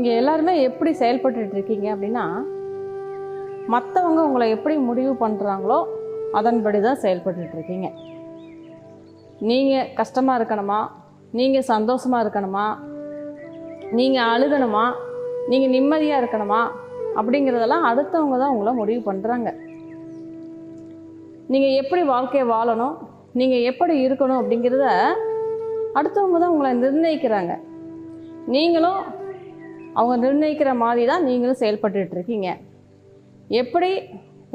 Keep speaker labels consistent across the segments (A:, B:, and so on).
A: இங்கே எல்லாருமே எப்படி செயல்பட்டுட்டு இருக்கீங்க அப்படின்னா மற்றவங்க உங்களை எப்படி முடிவு பண்ணுறாங்களோ அதன்படி தான் செயல்பட்டுட்டு இருக்கீங்க நீங்கள் கஷ்டமாக இருக்கணுமா? நீங்கள் சந்தோஷமாக இருக்கணுமா? நீங்கள் அழுகணுமா நீங்கள் நிம்மதியாக இருக்கணுமா? அப்படிங்கிறதெல்லாம் அடுத்தவங்க தான் உங்களை முடிவு பண்ணுறாங்க நீங்கள் எப்படி வாழ்க்கையை வாழணும்? நீங்கள் எப்படி இருக்கணும் அப்படிங்கிறத அடுத்தவங்க தான் உங்களை நிர்ணயிக்கிறாங்க. நீங்களும் அவங்க நிர்ணயிக்கிற மாதிரி தான் நீங்களும் செயல்பட்டுட்டு இருக்கீங்க. எப்படி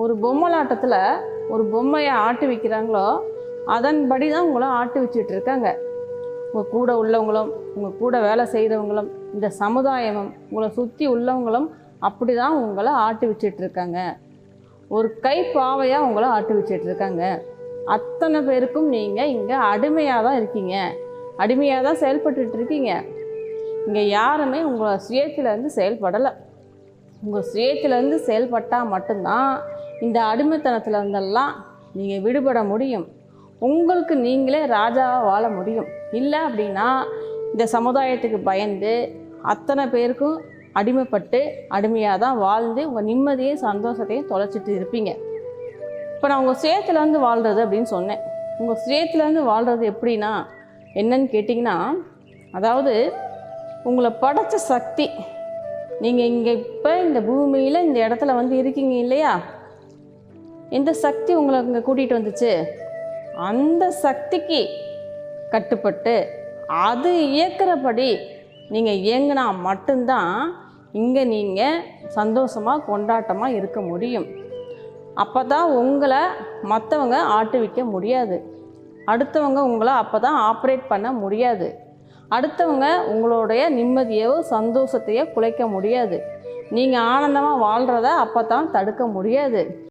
A: ஒரு பொம்மலாட்டத்தில் ஒரு பொம்மையை ஆட்டு வைக்கிறாங்களோ அதன்படி தான் உங்களை ஆட்டு வச்சுட்டு இருக்காங்க. உங்கள் கூட உள்ளவங்களும் உங்கள் கூட வேலை செய்கிறவங்களும் இந்த சமுதாயமும் உங்களை சுற்றி உள்ளவங்களும் அப்படி தான் உங்களை ஆட்டு வச்சிட்டு இருக்காங்க. ஒரு கை பாவையாக உங்களை ஆட்டு வச்சிட்டு இருக்காங்க. அத்தனை பேருக்கும் நீங்கள் இங்கே அடிமையாக தான் இருக்கீங்க. அடிமையாக தான் செயல்பட்டுட்டு இருக்கீங்க. இங்கே யாருமே உங்களை சுயத்திலேருந்து செயல்படலை. உங்கள் சுயத்திலேருந்து செயல்பட்டால் மட்டும்தான் இந்த அடிமைத்தனத்துலேருந்தெல்லாம் நீங்கள் விடுபட முடியும். உங்களுக்கு நீங்களே ராஜாவாக வாழ முடியும். இல்லை அப்படின்னா இந்த சமுதாயத்துக்கு பயந்து அத்தனை பேருக்கும் அடிமைப்பட்டு அடிமையாக தான் வாழ்ந்து உங்கள் நிம்மதியும் சந்தோஷத்தையும் தொலைச்சிட்டு இருப்பீங்க. இப்போ நான் உங்கள் சுயத்துலேருந்து வாழ்கிறது அப்படின்னு சொன்னேன். உங்கள் சுயத்துலேருந்து வாழ்கிறது எப்படின்னா என்னன்னு கேட்டிங்கன்னா அதாவது உங்களை படைச்ச சக்தி. நீங்கள் இங்கே இப்போ இந்த பூமியில் இந்த இடத்துல வந்து இருக்கீங்க இல்லையா? எந்த சக்தி உங்களை இங்கே கூட்டிகிட்டு வந்துச்சு. அந்த சக்திக்கு கட்டுப்பட்டு அது இயக்கிறபடி நீங்கள் இயங்கினா மட்டும்தான் இங்கே நீங்கள் சந்தோஷமாக கொண்டாட்டமாக இருக்க முடியும். அப்போ தான் உங்களை மற்றவங்க ஆட்டுவிக்க முடியாது. அடுத்தவங்க உங்களை அப்போ தான் ஆப்ரேட் பண்ண முடியாது. அடுத்தவங்க உங்களுடைய நிம்மதியோ சந்தோஷத்தையோ குலைக்க முடியாது. நீங்கள் ஆனந்தமாக வாழ்கிறத அப்போ தான் தடுக்க முடியாது.